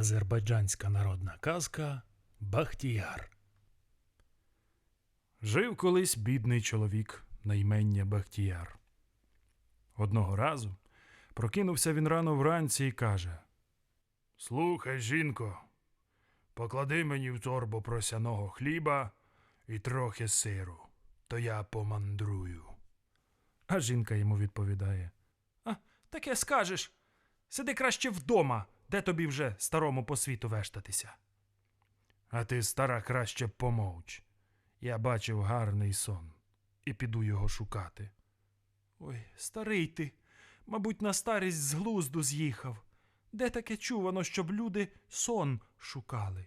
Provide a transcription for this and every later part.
Азербайджанська народна казка Бахтіяр. Жив колись бідний чоловік на імення Бахтіяр. Одного разу прокинувся він рано вранці і каже: Слухай, жінко, поклади мені в торбу просяного хліба і трохи сиру, то я помандрую. А жінка йому відповідає: А, таке скажеш. Сиди краще вдома, де тобі вже старому по світу вештатися. А ти, стара, краще помовч. Я бачив гарний сон і піду його шукати. Ой, старий ти, мабуть, на старість з глузду з'їхав. Де таке чувано, щоб люди сон шукали?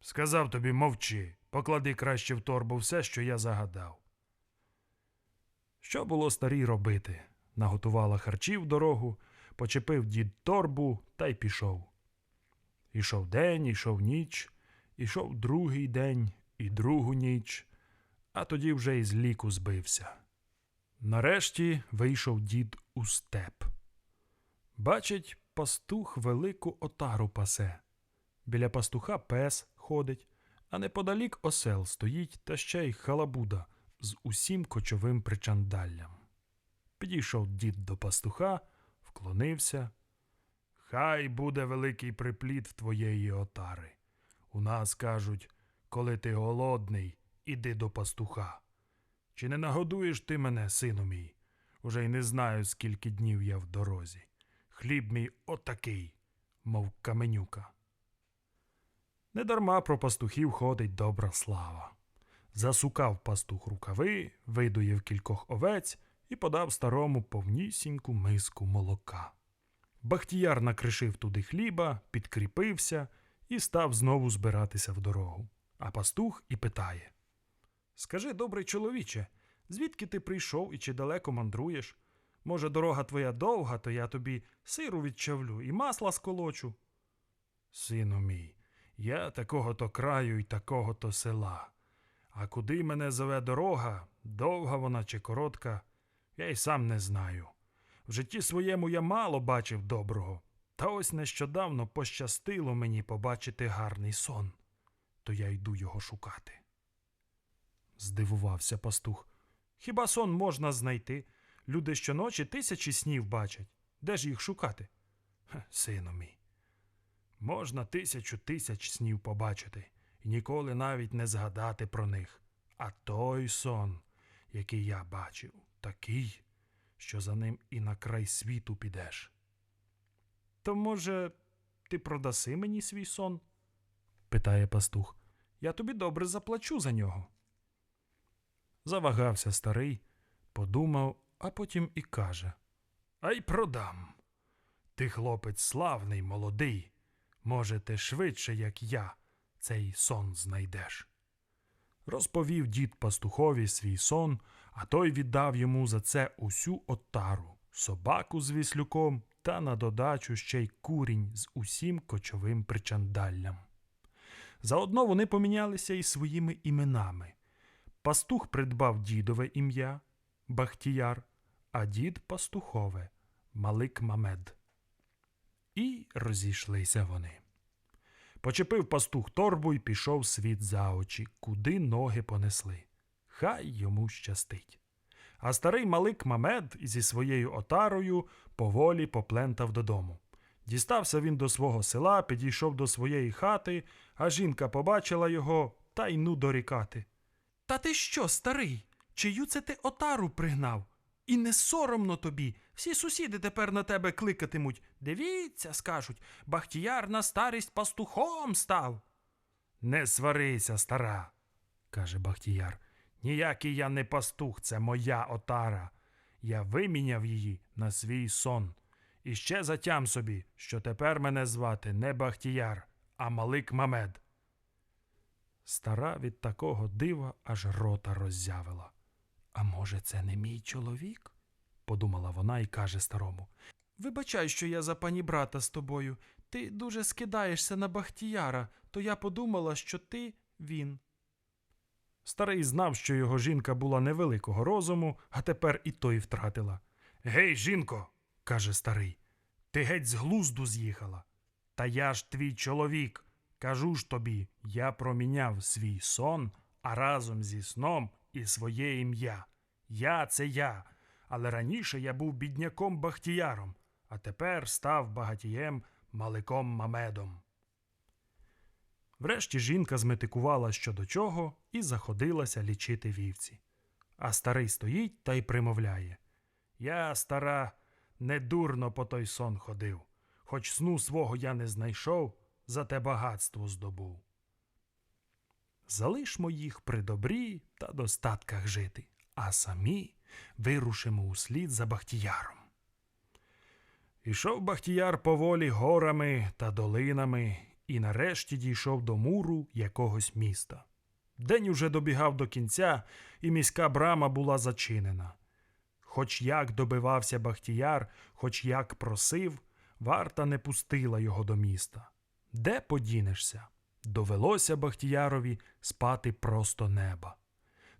Сказав тобі, мовчи, поклади краще в торбу все, що я загадав. Що було старій робити? Наготувала харчів дорогу, почепив дід торбу та й пішов. Ішов день, ішов ніч, ішов другий день і другу ніч, а тоді вже із ліку збився. Нарешті вийшов дід у степ. Бачить, пастух велику отару пасе. Біля пастуха пес ходить, а неподалік осел стоїть та ще й халабуда з усім кочовим причандаллям. Підійшов дід до пастуха, вклонився. Хай буде великий припліт в твоєї отари. У нас кажуть, коли ти голодний, іди до пастуха. Чи не нагодуєш ти мене, сину мій? Уже й не знаю, скільки днів я в дорозі. Хліб мій отакий, мов каменюка. Недарма про пастухів ходить добра слава. Засукав пастух рукави, видуїв кількох овець і подав старому повнісіньку миску молока. Бахтіяр накришив туди хліба, підкріпився і став знову збиратися в дорогу. А пастух і питає: Скажи, добрий чоловіче, звідки ти прийшов і чи далеко мандруєш? Може, дорога твоя довга, то я тобі сиру відчавлю і масла сколочу. Сину мій, я такого то краю і такого то села. А куди мене зове дорога, довга вона чи коротка, я й сам не знаю. В житті своєму я мало бачив доброго, та ось нещодавно пощастило мені побачити гарний сон, то я йду його шукати. Здивувався пастух. Хіба сон можна знайти? Люди щоночі тисячі снів бачать. Де ж їх шукати? Хе, сину мій. Можна тисячу тисяч снів побачити і ніколи навіть не згадати про них. А той сон, який я бачив, такий, що за ним і на край світу підеш. То, може, ти продаси мені свій сон? питає пастух. Я тобі добре заплачу за нього. Завагався старий, подумав, а потім і каже: А й продам. Ти хлопець славний, молодий. Може, ти швидше, як я, цей сон знайдеш. Розповів дід пастухові свій сон, а той віддав йому за це усю отару, собаку з віслюком та на додачу ще й курінь з усім кочовим причандаллям. Заодно вони помінялися і своїми іменами. Пастух придбав дідове ім'я Бахтіяр, а дід пастухове Малик Мамед. І розійшлися вони. Почепив пастух торбу і пішов світ за очі, куди ноги понесли. Хай йому щастить. А старий Малик Мамед зі своєю отарою поволі поплентав додому. Дістався він до свого села, підійшов до своєї хати, а жінка побачила його та й ну дорікати. Та ти що, старий? Чию це ти отару пригнав? І не соромно тобі. Всі сусіди тепер на тебе кликатимуть. Дивіться, скажуть, Бахтіяр на старість пастухом став. Не сварися, стара, каже Бахтіяр. Ніякий я не пастух, це моя отара. Я виміняв її на свій сон. І ще затям собі, що тепер мене звати не Бахтіяр, а Малик Мамед. Стара від такого дива аж рота роззявила. А може, це не мій чоловік? подумала вона і каже старому. Вибачай, що я за пані брата з тобою. Ти дуже скидаєшся на Бахтіяра, то я подумала, що ти він. Старий знав, що його жінка була невеликого розуму, а тепер і той втратила. Гей, жінко, каже старий, ти геть з глузду з'їхала. Та я ж твій чоловік. Кажу ж тобі, я проміняв свій сон, а разом зі сном і своє ім'я. Я це я. Але раніше я був бідняком Бахтіяром, а тепер став багатієм Маликом Мамедом. Врешті жінка зметикувала що до чого і заходилася лічити вівці. А старий стоїть та й примовляє Я, стара, недурно по той сон ходив, хоч сну свого я не знайшов, зате багатство здобув. Залишмо їх при добрі та достатках жити, а самі вирушимо услід за Бахтіяром. Ішов Бахтіяр поволі горами та долинами і нарешті дійшов до муру якогось міста. День уже добігав до кінця, і міська брама була зачинена. Хоч як добивався Бахтіяр, хоч як просив, варта не пустила його до міста. Де подінешся? Довелося Бахтіярові спати просто неба.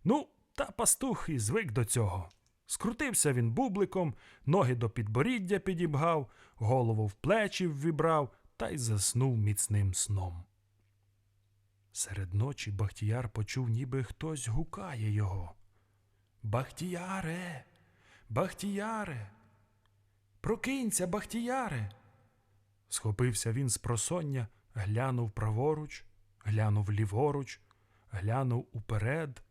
Ну, та пастух і звик до цього. Скрутився він бубликом, ноги до підборіддя підібгав, голову в плечі ввібрав та й заснув міцним сном. Серед ночі Бахтіяр почув, ніби хтось гукає його. Бахтіяре, Бахтіяре, прокинься, Бахтіяре. Схопився він з просоння, глянув праворуч, глянув ліворуч, глянув уперед,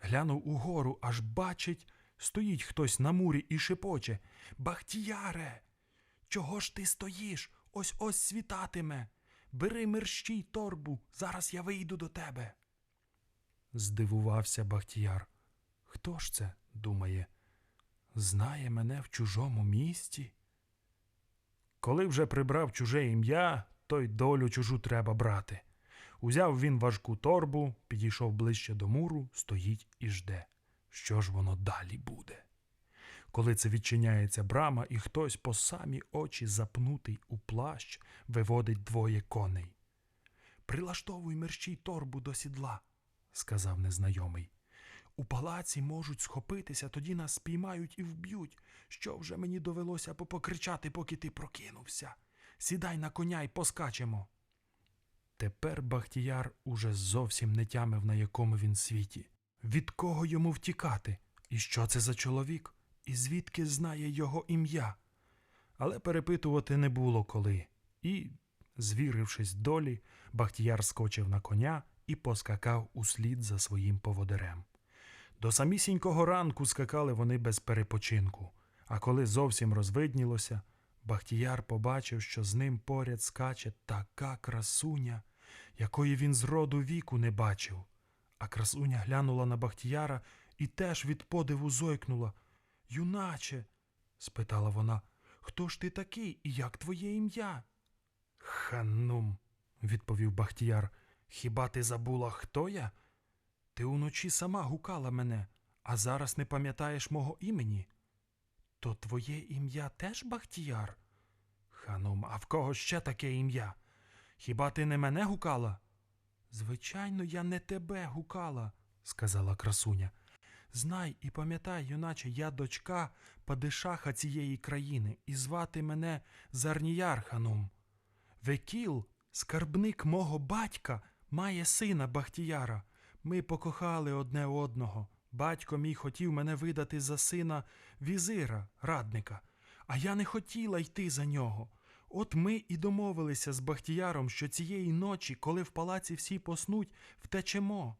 глянув угору, аж бачить, стоїть хтось на мурі і шепоче Бахтіяре, чого ж ти стоїш? Ось ось світатиме. Бери мерщій торбу, зараз я вийду до тебе. Здивувався Бахтіяр. Хто ж це, думає, знає мене в чужому місті? Коли вже прибрав чуже ім'я, то й долю чужу треба брати. Узяв він важку торбу, підійшов ближче до муру, стоїть і жде. Що ж воно далі буде? Коли це відчиняється брама, і хтось по самі очі запнутий у плащ виводить двоє коней. Прилаштовуй мерщій торбу до сідла, сказав незнайомий. У палаці можуть схопитися, тоді нас спіймають і вб'ють. Що вже мені довелося попокричати, поки ти прокинувся. Сідай на коня й поскачемо. Тепер Бахтіяр уже зовсім не тямив, на якому він світі. Від кого йому втікати? І що це за чоловік? І звідки знає його ім'я? Але перепитувати не було коли. І, звірившись долі, Бахтіяр скочив на коня і поскакав услід за своїм поводирем. До самісінького ранку скакали вони без перепочинку, а коли зовсім розвиднілося, Бахтіяр побачив, що з ним поряд скаче така красуня, якої він з роду віку не бачив. А красуня глянула на Бахтіяра і теж від подиву зойкнула. Юначе, спитала вона, хто ж ти такий і як твоє ім'я? Ханум, відповів Бахтіяр. Хіба ти забула, хто я? Ти уночі сама гукала мене, а зараз не пам'ятаєш мого імені. То твоє ім'я теж Бахтіяр? Ханум, а в кого ще таке ім'я? Хіба ти не мене гукала? Звичайно, я не тебе гукала, сказала красуня. Знай і пам'ятай, юначе, я дочка падишаха цієї країни, і звати мене Зарніяр Ханум. Векіл, скарбник мого батька, має сина Бахтіяра. Ми покохали одне одного. Батько мій хотів мене видати за сина візира, радника, а я не хотіла йти за нього. От ми і домовилися з Бахтіяром, що цієї ночі, коли в палаці всі поснуть, втечемо.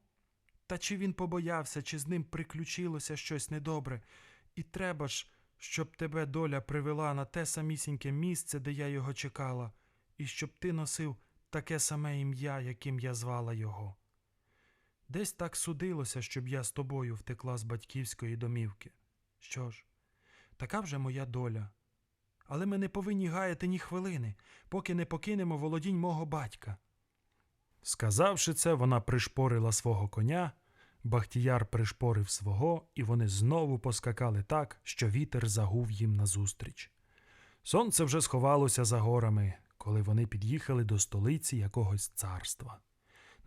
Та чи він побоявся, чи з ним приключилося щось недобре, і треба ж, щоб тебе доля привела на те самісіньке місце, де я його чекала, і щоб ти носив таке саме ім'я, яким я звала його. Десь так судилося, щоб я з тобою втекла з батьківської домівки. Що ж, така вже моя доля. Але ми не повинні гаяти ні хвилини, поки не покинемо володінь мого батька. Сказавши це, вона пришпорила свого коня, Бахтіяр пришпорив свого, і вони знову поскакали так, що вітер загув їм назустріч. Сонце вже сховалося за горами, коли вони під'їхали до столиці якогось царства.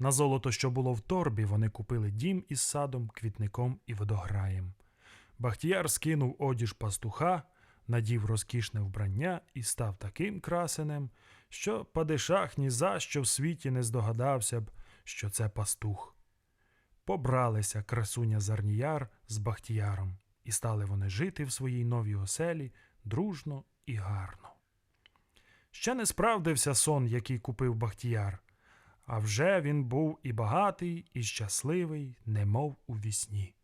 На золото, що було в торбі, вони купили дім із садом, квітником і водограєм. Бахтіяр скинув одіж пастуха, надів розкішне вбрання і став таким красенем, що падишах ні за що в світі не здогадався б, що це пастух. Побралися красуня Зарніяр з Бахтіяром, і стали вони жити в своїй новій оселі дружно і гарно. Ще не справдився сон, який купив Бахтіяр, а вже він був і багатий, і щасливий, немов у вісні.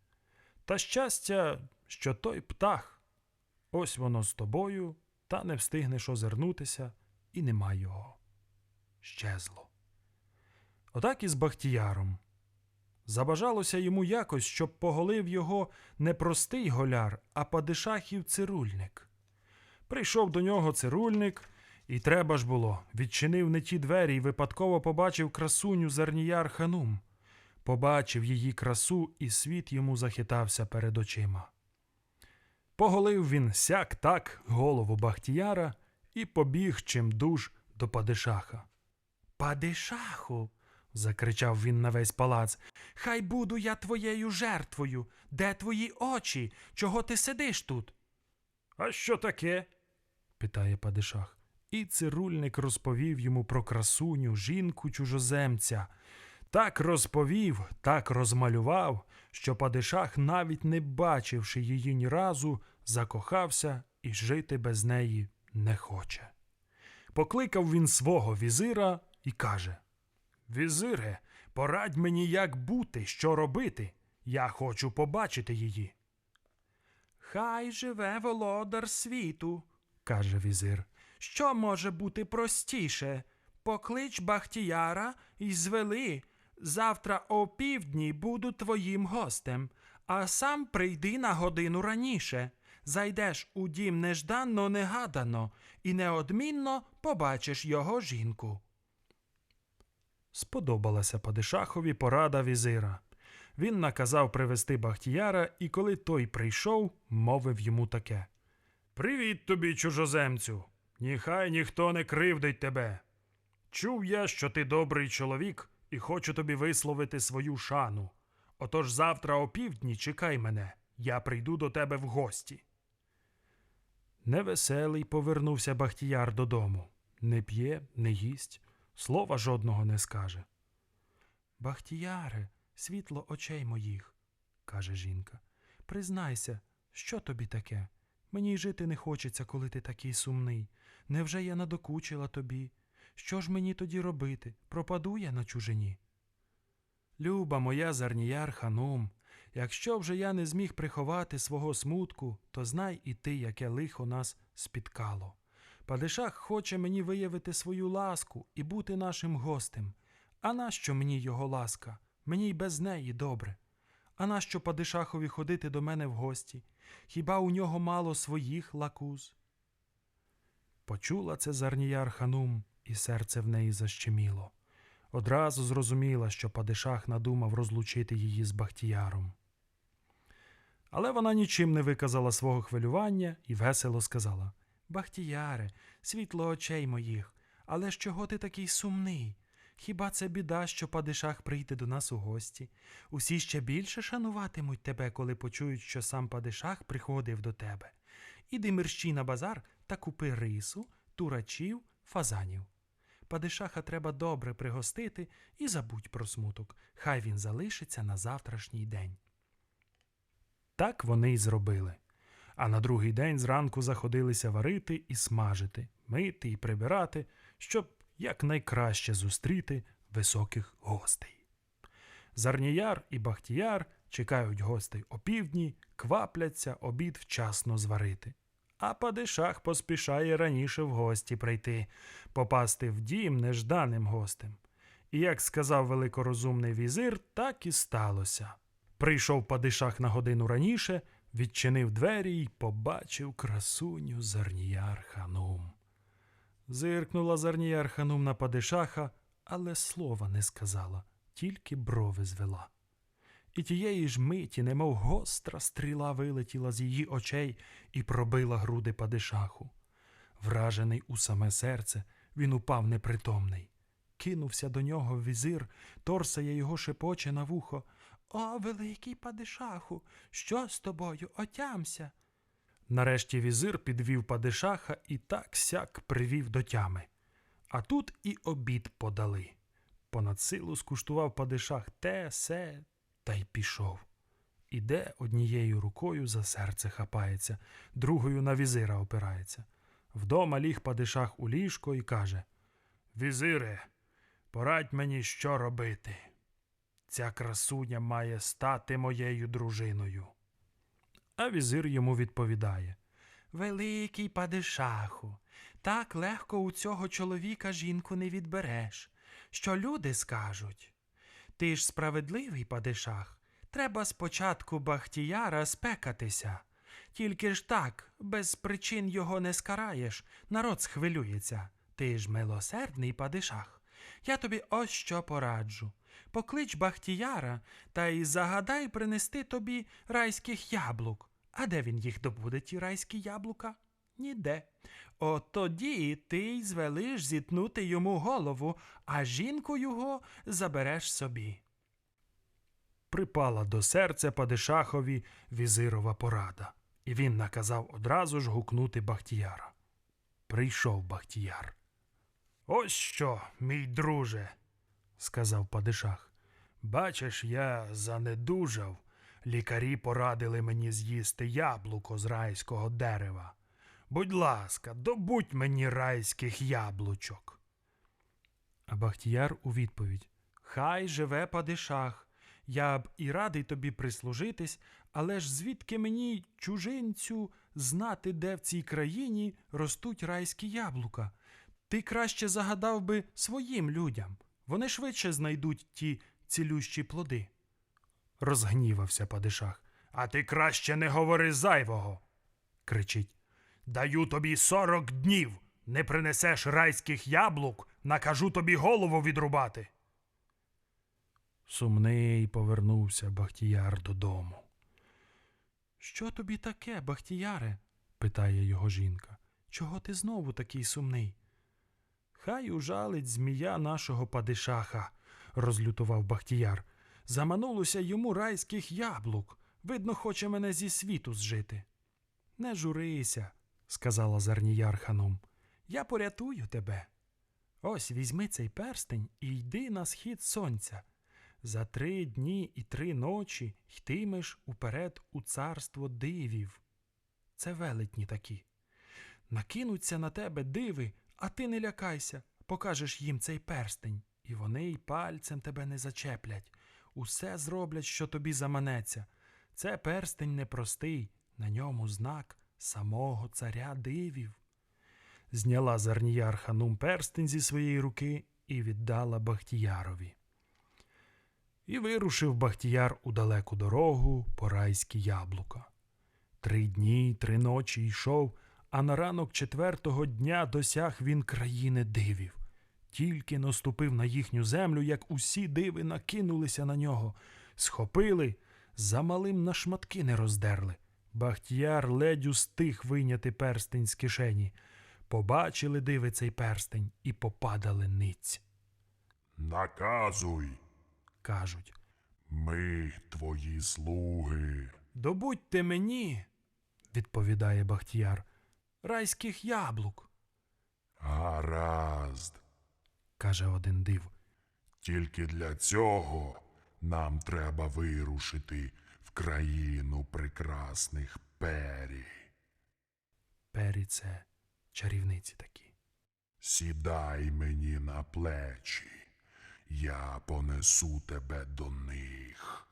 Та щастя, що той птах, ось воно з тобою, та не встигнеш озирнутися, і нема його. Щезло. Отак і з Бахтіяром. Забажалося йому якось, щоб поголив його не простий голяр, а падишахів цирульник. Прийшов до нього цирульник, і треба ж було, відчинив не ті двері і випадково побачив красуню Зарніяр Ханум. Побачив її красу, і світ йому захитався перед очима. Поголив він сяк так голову Бахтіяра і побіг чимдуж до падишаха. Падишаху. закричав він на весь палац. Хай буду я твоєю жертвою. Де твої очі? Чого ти сидиш тут? А що таке? питає падишах. І цирульник розповів йому про красуню, жінку чужоземця. Так розповів, так розмалював, що падишах, навіть не бачивши її ні разу, закохався і жити без неї не хоче. Покликав він свого візира і каже Візире, порадь мені, як бути, що робити. Я хочу побачити її. Хай живе володар світу, каже візир. Що може бути простіше? Поклич Бахтіяра і звели. Завтра о півдні буду твоїм гостем, а сам прийди на годину раніше. Зайдеш у дім нежданно негадано і неодмінно побачиш його жінку. Сподобалася Падишахові порада візира. Він наказав привезти Бахтіяра, і коли той прийшов, мовив йому таке: Привіт тобі, чужоземцю! Ніхай ніхто не кривдить тебе. Чув я, що ти добрий чоловік, і хочу тобі висловити свою шану. Отож завтра о півдні чекай мене, я прийду до тебе в гості. Невеселий повернувся Бахтіяр додому. Не п'є, не їсть, слова жодного не скаже. Бахтіяре, світло очей моїх, каже жінка. Признайся, що тобі таке? Мені й жити не хочеться, коли ти такий сумний. Невже я надокучила тобі? Що ж мені тоді робити? Пропаду я на чужині. Люба моя Зарніяр ханум, якщо вже я не зміг приховати свого смутку, то знай і ти, яке лихо нас спіткало. Падишах хоче мені виявити свою ласку і бути нашим гостем. А нащо мені його ласка? Мені й без неї добре. А нащо Падишахові ходити до мене в гості? Хіба у нього мало своїх лакуз? Почула це Зарніяр ханум, і серце в неї защеміло. Одразу зрозуміла, що Падишах надумав розлучити її з Бахтіяром. Але вона нічим не виказала свого хвилювання і весело сказала Бахтіяре, світло очей моїх, але ж чого ти такий сумний? Хіба це біда, що Падишах прийде до нас у гості? Усі ще більше шануватимуть тебе, коли почують, що сам Падишах приходив до тебе. Іди мерщій на базар та купи рису, турачів, фазанів. Падишаха треба добре пригостити і забудь про смуток, хай він залишиться на завтрашній день. Так вони й зробили. А на другий день зранку заходилися варити і смажити, мити і прибирати, щоб якнайкраще зустріти високих гостей. Зарніяр і Бахтіяр чекають гостей опівдні, квапляться обід вчасно зварити. А падишах поспішає раніше в гості прийти, попасти в дім нежданим гостем. І як сказав великорозумний візир, так і сталося. Прийшов падишах на годину раніше, відчинив двері й побачив красуню Зарніяр ханум. Зиркнула Зарніяр ханум на падишаха, але слова не сказала, тільки брови звела. І тієї ж миті, немов гостра стріла вилетіла з її очей і пробила груди падишаху. Вражений у саме серце, він упав непритомний. Кинувся до нього візир, торсає його шепоче на вухо. О, великий падишаху, що з тобою? Отямся. Нарешті візир підвів падишаха і так сяк привів до тями. А тут і обід подали. Понад силу скуштував падишах те, се, та й пішов. Іде однією рукою за серце хапається, другою на візира опирається. Вдома ліг падишах у ліжко і каже Візире, порадь мені, що робити. Ця красуня має стати моєю дружиною. А візир йому відповідає Великий падишаху, так легко у цього чоловіка жінку не відбереш. Що люди скажуть? Ти ж справедливий падишах. Треба спочатку Бахтіяра спекатися. Тільки ж так, без причин його не скараєш, народ схвилюється. Ти ж милосердний падишах. Я тобі ось що пораджу. Поклич Бахтіяра та й загадай принести тобі райських яблук. А де він їх добуде, ті райські яблука? Ніде. От тоді ти й звелиш зітнути йому голову, а жінку його забереш собі. Припала до серця Падишахові візирова порада, і він наказав одразу ж гукнути Бахтіяра. Прийшов Бахтіяр. Ось що, мій друже, сказав Падишах. Бачиш, я занедужав. Лікарі порадили мені з'їсти яблуко з райського дерева. Будь ласка, добудь мені райських яблучок. А Бахтіяр у відповідь Хай живе падишах. Я б і радий тобі прислужитись, але ж звідки мені, чужинцю, знати, де в цій країні ростуть райські яблука? Ти краще загадав би своїм людям. Вони швидше знайдуть ті цілющі плоди. Розгнівався падишах. А ти краще не говори зайвого. кричить. Даю тобі сорок днів. Не принесеш райських яблук, накажу тобі голову відрубати. Сумний повернувся Бахтіяр додому. Що тобі таке, Бахтіяре? питає його жінка. Чого ти знову такий сумний? Хай ужалить змія нашого падишаха, розлютував Бахтіяр. Заманулося йому райських яблук. Видно, хоче мене зі світу зжити. Не журися, сказала Зарніяр ханом. Я порятую тебе. Ось візьми цей перстень і йди на схід сонця. За три дні і три ночі йтимеш уперед у царство дивів. Це велетні такі. Накинуться на тебе диви, а ти не лякайся, покажеш їм цей перстень, і вони й пальцем тебе не зачеплять. Усе зроблять, що тобі заманеться. Це перстень непростий, на ньому знак самого царя дивів. Зняла Зарніяр ханум перстень зі своєї руки і віддала Бахтіярові. І вирушив Бахтіяр у далеку дорогу по райські яблука. Три дні три ночі йшов, а на ранок четвертого дня досяг він країни дивів. Тільки наступив на їхню землю, як усі диви накинулися на нього, схопили, за малим на шматки не роздерли. Бахтіяр ледь устиг вийняти перстень з кишені. Побачили диви цей перстень і попадали ниць. Наказуй, Кажуть ми твої слуги. Добудьте мені, відповідає Бахтіяр, райських яблук, Гаразд. каже один див. Тільки для цього нам треба вирушити країну прекрасних пері. Пері це чарівниці такі. Сідай мені на плечі, я понесу тебе до них.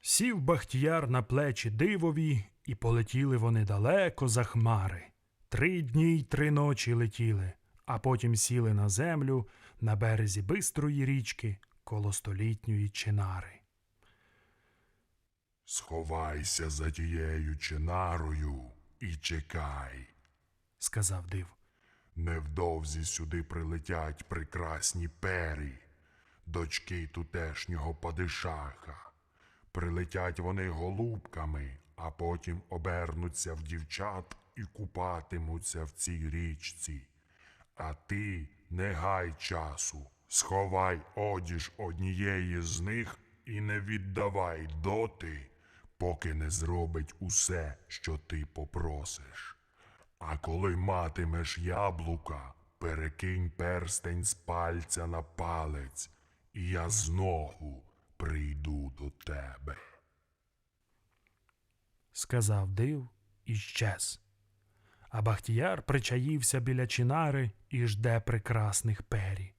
Сів Бахтіяр на плечі дивові, і полетіли вони далеко за хмари. Три дні й три ночі летіли, а потім сіли на землю на березі бистрої річки коло столітньої чинари. Сховайся за тією чинарою і чекай. сказав див. Невдовзі сюди прилетять прекрасні пері, дочки тутешнього падишаха. Прилетять вони голубками, а потім обернуться в дівчат і купатимуться в цій річці. А ти не гай часу, сховай одіж однієї з них і не віддавай доти, поки не зробить усе, що ти попросиш. А коли матимеш яблука, перекинь перстень з пальця на палець, і я знову прийду до тебе. сказав див і щез. А Бахтіяр причаївся біля чинари і жде прекрасних пері.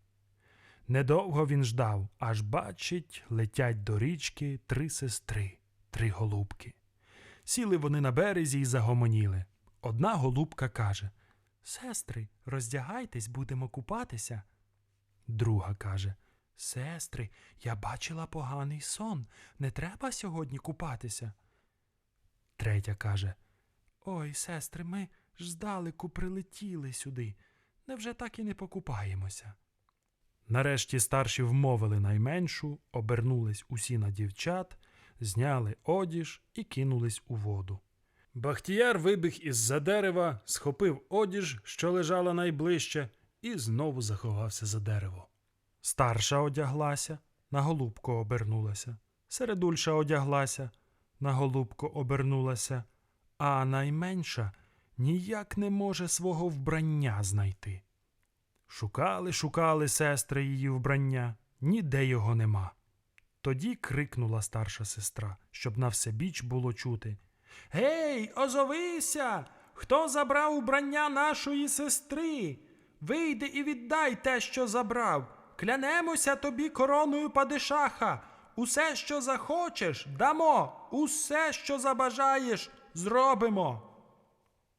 Недовго він ждав, аж бачить, летять до річки три сестри, три голубки. Сіли вони на березі і загомоніли. Одна голубка каже Сестри, роздягайтесь, будемо купатися. Друга каже Сестри, я бачила поганий сон. Не треба сьогодні купатися. Третя каже Ой, сестри, ми ж здалеку прилетіли сюди. Невже так і не покупаємося? Нарешті старші вмовили найменшу, обернулись усі на дівчат, зняли одіж і кинулись у воду. Бахтіяр вибіг із-за дерева, схопив одіж, що лежала найближче, і знову заховався за дерево. Старша одяглася, на голубку обернулася. Середульша одяглася, на голубку обернулася, а найменша ніяк не може свого вбрання знайти. Шукали, шукали сестри її вбрання, ніде його нема. Тоді крикнула старша сестра, щоб на все біч було чути. Гей, озовися! Хто забрав убрання нашої сестри? Вийди і віддай те, що забрав. Клянемося тобі короною падишаха. Усе, що захочеш, дамо, усе, що забажаєш, зробимо.